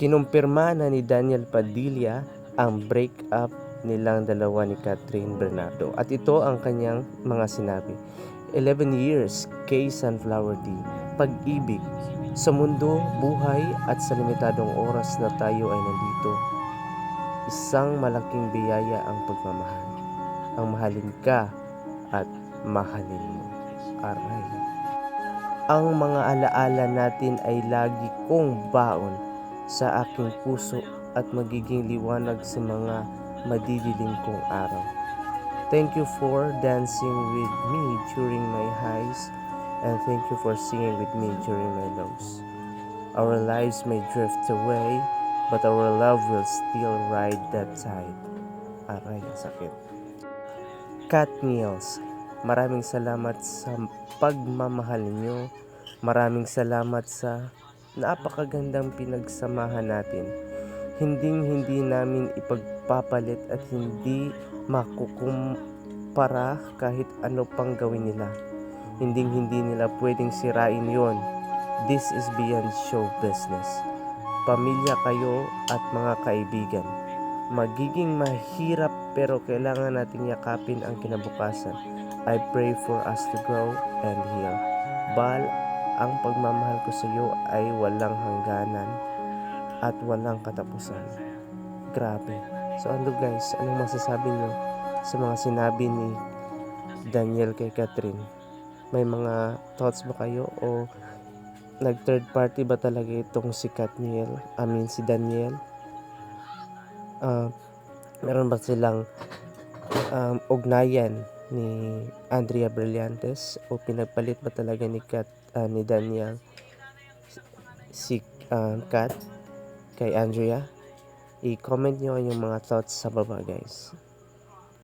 kinumpirma na ni Daniel Padilla ang breakup nilang dalawa ni Catherine Bernardo. At ito ang kanyang mga sinabi. 11 years kay Sunflower D. Pag-ibig. Sa mundo, buhay at sa limitadong oras na tayo ay nandito. Isang malaking biyaya ang pagmamahal. Ang mahalin ka at mahalin mo. Aray. Ang mga alaala natin ay lagi kong baon sa aking puso at magiging liwanag sa mga madidilim kong araw. Thank you for dancing with me during my highs and thank you for singing with me during my lows. Our lives may drift away, but our love will still ride that tide. Aray, sakit. Cat Meals, maraming salamat sa pagmamahal niyo. Maraming salamat sa napakagandang pinagsamahan natin. Hinding hindi namin ipagpapalit at hindi makukumpara kahit ano pang gawin nila. Hinding hindi nila pwedeng sirain yon. This is beyond show business. Pamilya kayo at mga kaibigan. Magiging mahirap pero kailangan nating yakapin ang kinabukasan. I pray for us to grow and heal. Bal, ang pagmamahal ko sa iyo ay walang hangganan at walang katapusan. Grabe. So ano guys, anong masasabi niyo sa mga sinabi ni Daniel kay Catherine? May mga thoughts ba kayo o nag third party ba talaga itong si Catniel? I mean si Daniel? Ah, meron ba silang um, ugnayan ni Andrea Brillantes o pinagpalit ba talaga ni Kat ah, ni Daniel si ah, Kat kay Andrea? I-comment nyo yung mga thoughts sa baba guys.